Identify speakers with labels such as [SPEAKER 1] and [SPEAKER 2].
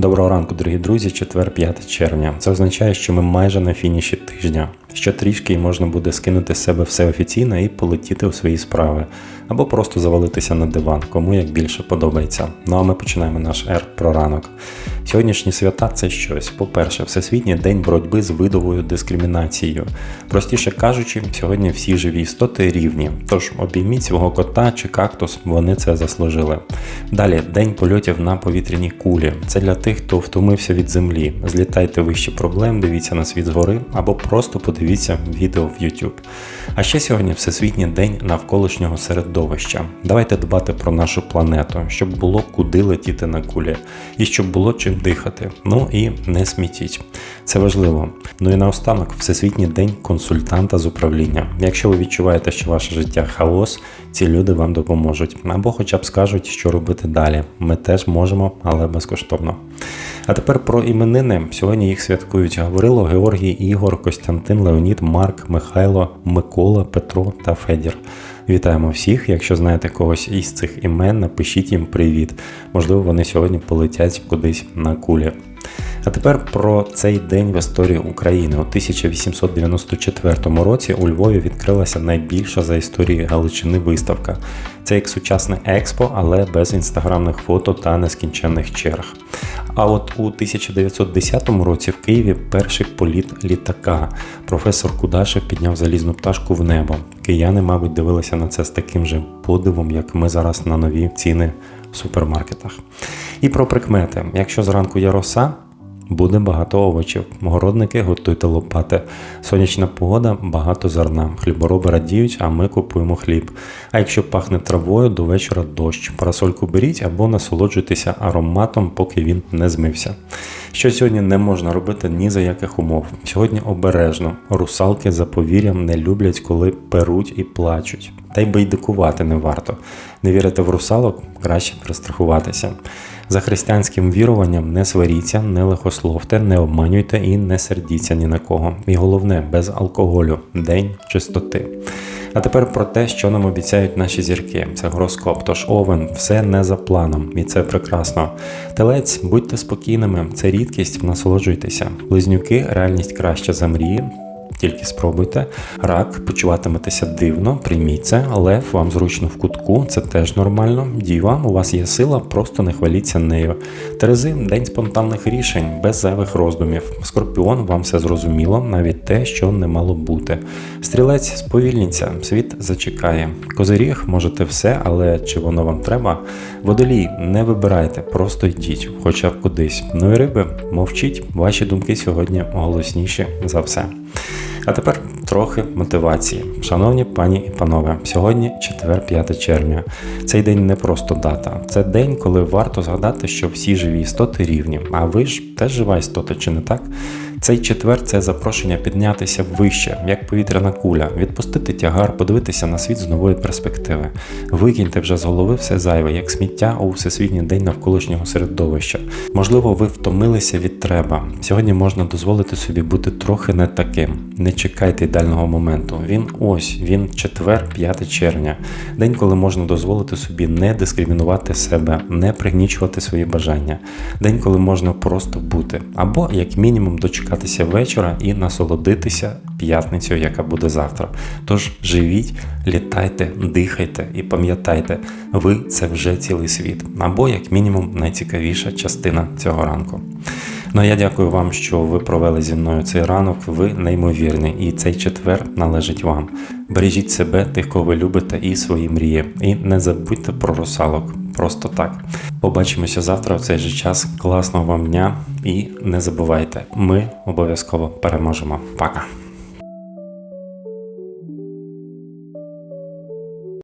[SPEAKER 1] Доброго ранку, дорогі друзі, четвер, 5 червня. Це означає, що ми майже на фініші тижня. Ще трішки і можна буде скинути з себе все офіційно і полетіти у свої справи, або просто завалитися на диван, кому як більше подобається. Ну а ми починаємо наш ер про ранок. Сьогоднішні свята це щось. По-перше, Всесвітній день боротьби з видовою дискримінацією. Простіше кажучи, сьогодні всі живі істоти рівні. Тож обійміть свого кота чи кактус, вони це заслужили. Далі день польотів на повітряній кулі. Це для тих, хто втомився від землі. Злітайте вище проблем, дивіться на світ згори або просто подивіться відео в YouTube. А ще сьогодні Всесвітній день навколишнього середовища. Давайте дбати про нашу планету, щоб було куди летіти на кулі, і щоб було чим дихати. Ну і не смітіть. Це важливо. Ну і наостанок, Всесвітній день консультанта з управління. Якщо ви відчуваєте, що ваше життя хаос, ці люди вам допоможуть. Або хоча б скажуть, що робити далі. Ми теж можемо, але безкоштовно. А тепер про іменини. Сьогодні їх святкують Гаврило, Георгій, Ігор, Костянтин, Леонід, Марк, Михайло, Микола, Петро та Федір. Вітаємо всіх. Якщо знаєте когось із цих імен, напишіть їм привіт. Можливо, вони сьогодні полетять кудись на кулі. А тепер про цей день в історії України. У 1894 році у Львові відкрилася найбільша за історію Галичини виставка. Це як сучасне експо, але без інстаграмних фото та нескінченних черг. А от у 1910 році в Києві перший політ літака. Професор Кудашев підняв залізну пташку в небо. Кияни, мабуть, дивилися на це з таким же подивом, як ми зараз на нові ціни в супермаркетах. І про прикмети: якщо зранку є роса, Буде багато овочів. Городники готуйте лопати. Сонячна погода, багато зерна. Хлібороби радіють, а ми купуємо хліб. А якщо пахне травою, до вечора дощ. Парасольку беріть або насолоджуйтеся ароматом, поки він не змився. Що сьогодні не можна робити ні за яких умов. Сьогодні обережно. Русалки за повір'ям не люблять, коли перуть і плачуть. Та й байдикувати не варто. Не вірите в русалок, краще пристрахуватися. За християнським віруванням не сваріться, не лихословте, не обманюйте і не сердіться ні на кого. І головне, без алкоголю, день чистоти. А тепер про те, що нам обіцяють наші зірки. Це гороскоп. Тож овен, все не за планом, і це прекрасно. Телець, будьте спокійними, це рідкість, насолоджуйтеся. Близнюки, реальність краща за мрії. Тільки спробуйте. Рак, почуватиметеся дивно, прийміть це, лев вам зручно в кутку, це теж нормально. Діва, у вас є сила, просто не хваліться нею. Терези, день спонтанних рішень, без зайвих роздумів. Скорпіон, вам все зрозуміло, навіть те, що не мало бути. Стрілець, сповільніться, світ зачекає. Козиріг, можете все, але чи воно вам треба? Водолій, не вибирайте, просто йдіть, хоча б кудись. Ну і риби, мовчіть, ваші думки сьогодні голосніші за все. А тепер трохи мотивації. Шановні пані і панове, сьогодні четвер, 5 червня. Цей день не просто дата. Це день, коли варто згадати, що всі живі істоти рівні. А ви ж теж жива істота, чи не так? Цей четвер це запрошення піднятися вище, як повітряна куля, відпустити тягар, подивитися на світ з нової перспективи. Викиньте вже з голови все зайве, як сміття у всесвітній день навколишнього середовища. Можливо, ви втомилися від треба. Сьогодні можна дозволити собі бути трохи не таким. Не чекайте ідеального моменту. Він ось, він четвер, 5 червня. День, коли можна дозволити собі не дискримінувати себе, не пригнічувати свої бажання. День, коли можна просто бути, або як мінімум дочекатися вечора і насолодитися п'ятницею, яка буде завтра. Тож живіть, літайте, дихайте і пам'ятайте, ви це вже цілий світ, або як мінімум найцікавіша частина цього ранку. Ну а я дякую вам, що ви провели зі мною цей ранок. Ви неймовірні, і цей четвер належить вам. Бережіть себе, тих, кого ви любите, і свої мрії. І не забудьте про русалок. Просто так. Побачимося завтра в цей же час. Класного вам дня і не забувайте, ми обов'язково переможемо. Пока!